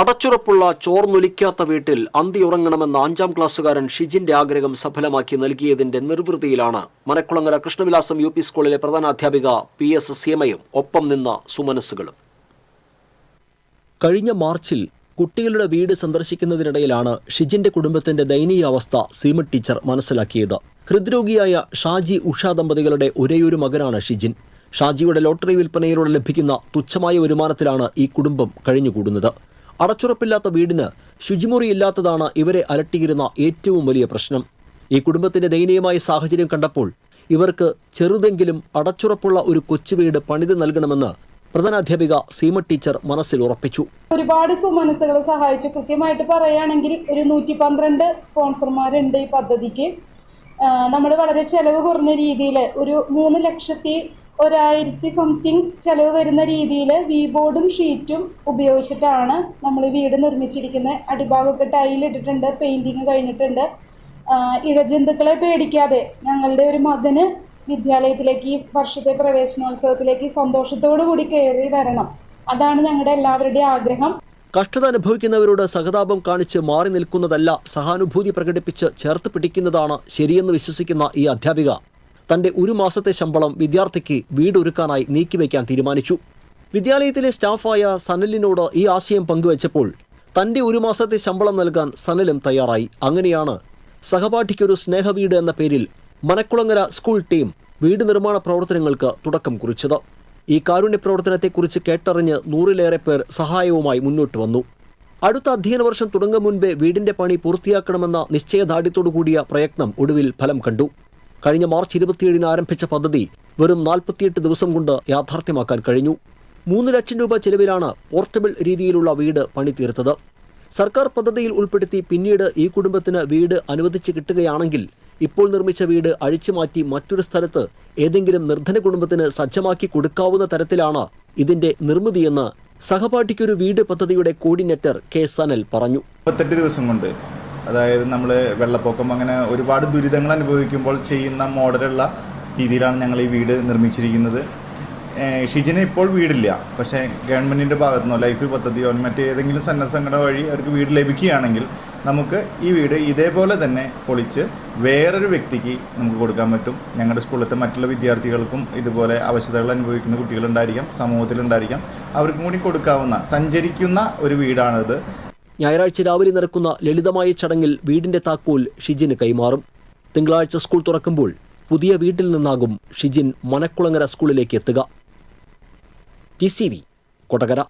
അടച്ചുറപ്പുള്ള ചോർന്നൊലിക്കാത്ത വീട്ടിൽ അന്തി ഉറങ്ങണമെന്ന അഞ്ചാം ക്ലാസ്സുകാരൻ ഷിജിന്റെ ആഗ്രഹം സഫലമാക്കി നൽകിയതിന്റെ നിർവൃതിയിലാണ്. മരക്കുളങ്ങര കൃഷ്ണവിലാസം യു പി സ്കൂളിലെ പ്രധാനാധ്യാപിക പി എസ് സീമയും ഒപ്പം നിന്ന സുമനസ്സുകളും. കഴിഞ്ഞ മാർച്ചിൽ കുട്ടികളുടെ വീട് സന്ദർശിക്കുന്നതിനിടയിലാണ് ഷിജിന്റെ കുടുംബത്തിന്റെ ദയനീയാവസ്ഥ സീമ ടീച്ചർ മനസ്സിലാക്കിയത്. ഹൃദ്രോഗിയായ ഷാജി ഉഷ ദമ്പതികളുടെ ഒരേയൊരു മകനാണ് ഷിജിൻ. ഷാജിയുടെ ലോട്ടറി വിൽപ്പനയിലൂടെ ലഭിക്കുന്ന തുച്ഛമായ വരുമാനത്തിലാണ് ഈ കുടുംബം കഴിഞ്ഞുകൂടുന്നത്. അടച്ചുറപ്പില്ലാത്ത വീടിന് ശുചിമുറിയില്ലാത്തതാണ് ഇവരെ അലട്ടിയിരുന്ന ഏറ്റവും വലിയ പ്രശ്നം. ഈ കുടുംബത്തിന്റെ ദയനീയമായ സാഹചര്യം കണ്ടപ്പോൾ ഇവർക്ക് ചെറുതെങ്കിലും അടച്ചുറപ്പുള്ള ഒരു കൊച്ചു വീട് പണിത് നൽകണമെന്ന് പ്രധാനാധ്യാപിക സീമ ടീച്ചർ മനസ്സിൽ ഉറപ്പിച്ചു. ഒരുപാട് സുമനസ്സുകളെ സഹായിച്ചു. കൃത്യമായിട്ട് പറയുകയാണെങ്കിൽ ഒരു നൂറ്റി പന്ത്രണ്ട് സ്പോൺസർമാരുണ്ട് ഈ പദ്ധതിക്ക്. നമ്മൾ വളരെ ചെലവ് കുറഞ്ഞ രീതിയിൽ ഒരു മൂന്ന് ലക്ഷത്തി ഒരായിരത്തി സംതിങ് ചെലവ് വരുന്ന രീതിയിൽ വി ബോർഡും ഷീറ്റും ഉപയോഗിച്ചിട്ടാണ് നമ്മൾ വീട് നിർമ്മിച്ചിരിക്കുന്നത് അടിഭാഗമൊക്കെ ടൈൽ ഇട്ടിട്ടുണ്ട് പെയിന്റിങ് കഴിഞ്ഞിട്ടുണ്ട്. ഇഴജന്തുക്കളെ പേടിക്കാതെ ഞങ്ങളുടെ ഒരു മകന് വിദ്യാലയത്തിലേക്ക് ഈ വർഷത്തെ പ്രവേശനോത്സവത്തിലേക്ക് സന്തോഷത്തോടു കൂടി കയറി വരണം. അതാണ് ഞങ്ങളുടെ എല്ലാവരുടെയും ആഗ്രഹം. കഷ്ടത അനുഭവിക്കുന്നവരോട് സഹതാപം കാണിച്ച് മാറി നിൽക്കുന്നതല്ല സഹാനുഭൂതി പ്രകടിപ്പിച്ച് ചേർത്ത് പിടിക്കുന്നതാണ് ശരിയെന്ന് വിശ്വസിക്കുന്ന ഈ അധ്യാപിക. തന്റെ ഒരു മാസത്തെ ശമ്പളം വിദ്യാർത്ഥിക്ക് വീടൊരുക്കാനായി നീക്കിവെക്കാൻ തീരുമാനിച്ചു. വിദ്യാലയത്തിലെ സ്റ്റാഫായ സനലിനോട് ഈ ആശയം പങ്കുവച്ചപ്പോൾ തന്റെ ഒരു മാസത്തെ ശമ്പളം നൽകാൻ സനലും തയ്യാറായി. അങ്ങനെയാണ് സഹപാഠിക്കൊരു സ്നേഹവീട് എന്ന പേരിൽ മനക്കുളങ്ങര സ്കൂൾ ടീം വീട് നിർമ്മാണ പ്രവർത്തനങ്ങൾക്ക് തുടക്കം കുറിച്ചത്. ഈ കാരുണ്യ പ്രവർത്തനത്തെക്കുറിച്ച് കേട്ടറിഞ്ഞ് നൂറിലേറെ പേർ സഹായവുമായി മുന്നോട്ട് വന്നു. അടുത്ത അധ്യയന വർഷം തുടങ്ങും മുൻപേ വീടിന്റെ പണി പൂർത്തിയാക്കണമെന്ന നിശ്ചയദാർഢ്യത്തോടു കൂടിയ പ്രയത്നം ഒടുവിൽ ഫലം കണ്ടു. കഴിഞ്ഞ മാർച്ച് ഇരുപത്തിയേഴിന് ആരംഭിച്ച പദ്ധതി വെറും നാൽപ്പത്തിയെട്ട് ദിവസം കൊണ്ട് യാഥാർത്ഥ്യമാക്കാൻ കഴിഞ്ഞു. മൂന്ന് ലക്ഷം രൂപ ചെലവിലാണ് പോർട്ടബിൾ രീതിയിലുള്ള വീട് പണിതീർത്തത്. സർക്കാർ പദ്ധതിയിൽ ഉൾപ്പെടുത്തി പിന്നീട് ഈ കുടുംബത്തിന് വീട് അനുവദിച്ച് കിട്ടുകയാണെങ്കിൽ ഇപ്പോൾ നിർമ്മിച്ച വീട് അഴിച്ചുമാറ്റി മറ്റൊരു സ്ഥലത്ത് ഏതെങ്കിലും നിർധന കുടുംബത്തിന് സജ്ജമാക്കി കൊടുക്കാവുന്ന തരത്തിലാണ് ഇതിന്റെ നിർമ്മിതിയെന്ന് സഹപാഠിക്കൊരു വീട് പദ്ധതിയുടെ കോർഡിനേറ്റർ കെ സനൽ പറഞ്ഞു. മുപ്പത്തെട്ട് ദിവസം കൊണ്ട് അതായത് നമ്മൾ വെള്ളപ്പൊക്കം അങ്ങനെ ഒരുപാട് ദുരിതങ്ങൾ അനുഭവിക്കുമ്പോൾ ചെയ്യുന്ന മോഡലുള്ള രീതിയിലാണ് ഞങ്ങൾ ഈ വീട് നിർമ്മിച്ചിരിക്കുന്നത്. ഷിജിന് ഇപ്പോൾ വീടില്ല. പക്ഷേ ഗവൺമെന്റിന്റെ ഭാഗത്തു നിന്നോ ലൈഫ് പദ്ധതിയോ മറ്റേതെങ്കിലും സന്നദ്ധ സംഘടന വഴി അവർക്ക് വീട് ലഭിക്കുകയാണെങ്കിൽ നമുക്ക് ഈ വീട് ഇതേപോലെ തന്നെ പൊളിച്ച് വേറൊരു വ്യക്തിക്ക് നമുക്ക് കൊടുക്കാൻ പറ്റും. ഞങ്ങളുടെ സ്കൂളിലത്തെ മറ്റുള്ള വിദ്യാർത്ഥികൾക്കും ഇതുപോലെ അവശതകൾ അനുഭവിക്കുന്ന കുട്ടികളുണ്ടായിരിക്കാം സമൂഹത്തിലുണ്ടായിരിക്കാം. അവർക്കും കൂടി കൊടുക്കാവുന്ന സഞ്ചരിക്കുന്ന ഒരു വീടാണിത്. ഞായറാഴ്ച രാവിലെ നടക്കുന്ന ലളിതമായ ചടങ്ങിൽ വീടിന്റെ താക്കോൽ ഷിജിന് കൈമാറും. തിങ്കളാഴ്ച സ്കൂൾ തുറക്കുമ്പോൾ പുതിയ വീട്ടിൽ നിന്നാകും ഷിജിൻ മനക്കുളങ്ങര സ്കൂളിലേക്ക് എത്തുക. T C V Kodakara.